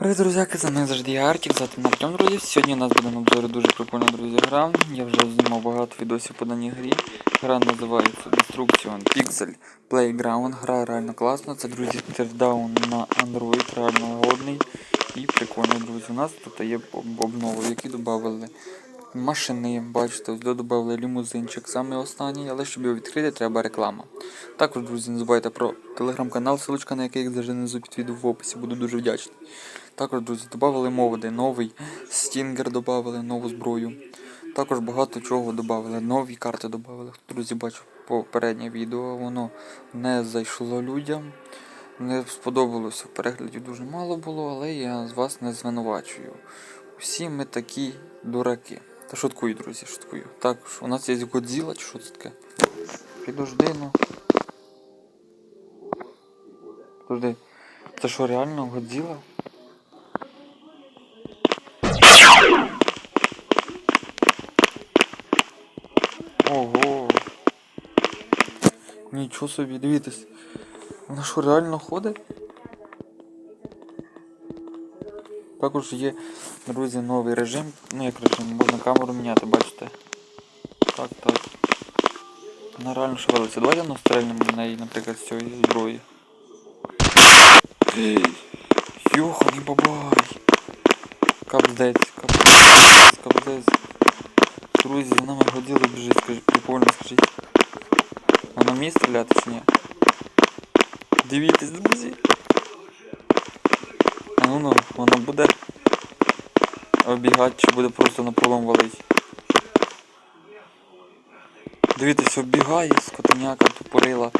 Привіт, друзяки, з вами завжди я Артік, звати Артем, друзі. Сьогодні у нас буде на обзорі дуже прикольна, друзі, гра. Я вже знімав багато відосів по даній грі. Гра називається Destruction Pixel Playground. Гра реально класна. Це, друзі, тердаун на Android, реально годний і прикольний, друзі. У нас тут є об- обнови, які додали машини, бачите, додали лімузинчик, саме останній, але щоб його відкрити, треба реклама. Також, друзі, не забувайте про телеграм-канал, ссылочка на який завжди внизу під відео в описі, буду дуже вдячний. Також, друзі, додали моводи, новий стінгер додали, нову зброю. Також багато чого додали, нові карти додали. Друзі, бачив попереднє відео, воно не зайшло людям. Не сподобалося в перегляді дуже мало було, але я з вас не звинувачую. Всі ми такі дураки. Та шуткую, друзі, шуткую. Так, у нас є Годзіла, чи що це таке? Підожди, ну. Подожди. Це що, реально Годзіла? Ого. Нічого собі, дивіться. Вона що реально ходить? Також є, друзі, новий режим. Ну як режим, можна камеру міняти, бачите? Так, так. Вона реально шевелиться. Давайте ну, стрельнемо в неї, наприклад, з цієї зброї. Йоханий бабай. Капздець, капздець, капздець. Друзі, за нами годіли біжить, скажіть, прикольно, скажіть. Вона вміє стріляти чи ні? Дивіться, друзі. Буде оббігати чи буде просто на пролом валить. Дивіться, оббігає, скотиняка тупорила.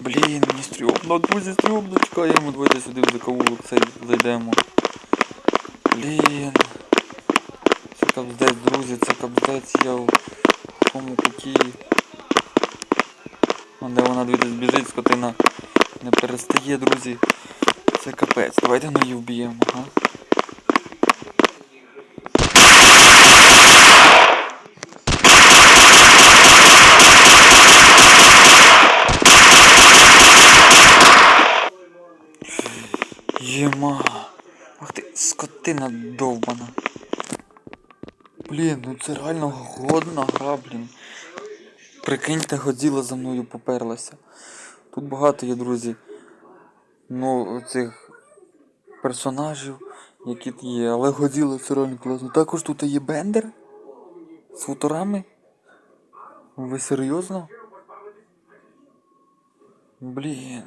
Блін, мені стрьомно, друзі, стрьомно, чекаємо, давайте сюди в закоулок цей зайдемо. Блін. Це капздець, друзі, це капздець, я в куті. Вон де вона дивіться, біжить, скотина. Не перестає, друзі. Це капець. Давайте ми її вб'ємо, ага. Єма. Ах ти, скотина довбана. Блін, ну це реально годна гра, блін. Прикиньте, Годзіла за мною поперлася. Тут багато є, друзі. Ну, цих персонажів, які є, але Годзіла це реально класно. Також тут є Бендер з футорами. Ви серйозно? Блін.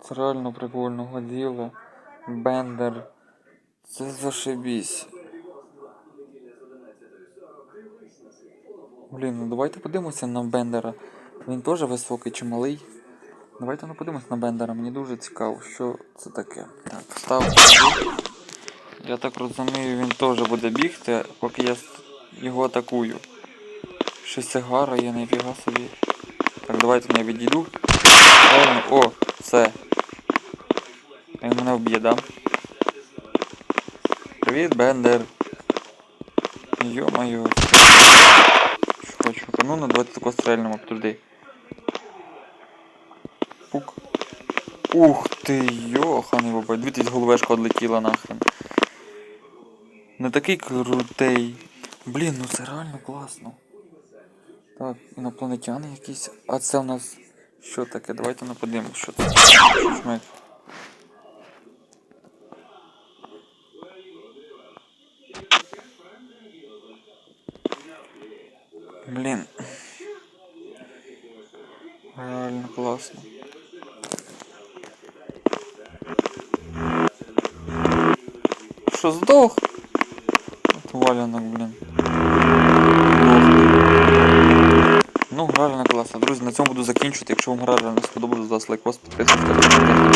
Це реально прикольно Годзіла. Бендер. Це зашибісь. Блін, ну давайте подивимося на Бендера. Він теж високий чи малий. Давайте ну подивимося на Бендера. Мені дуже цікаво, що це таке. Так, став. Я так розумію, він теж буде бігти, поки я його атакую. Щось це гара, я нафіга собі. Так, давайте я відійду. Правильно. О, все. Він мене вб'є, да? Привіт, Бендер. Йо-моє. Хочу? Ну, давайте тако стрельнемо, подожди. Ух ти, йоханий бабай. Дивіться, головешка відлетіла нахрен. Не такий крутий. Блін, ну це реально класно. Так, інопланетяни якісь. А це у нас. Що таке? Давайте подивимось, що це. Шмек. Блін. Реально класно. Що здох? От валянок, блін. Ну, гра реально класна. Друзі, на цьому буду закінчувати. Якщо вам гра реально сподобалась, ласка, лайк, підписуйтесь, ставте на.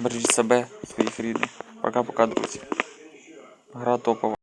Бережіть себе, своїх рідних. Пока-пока, друзі. Гра топова.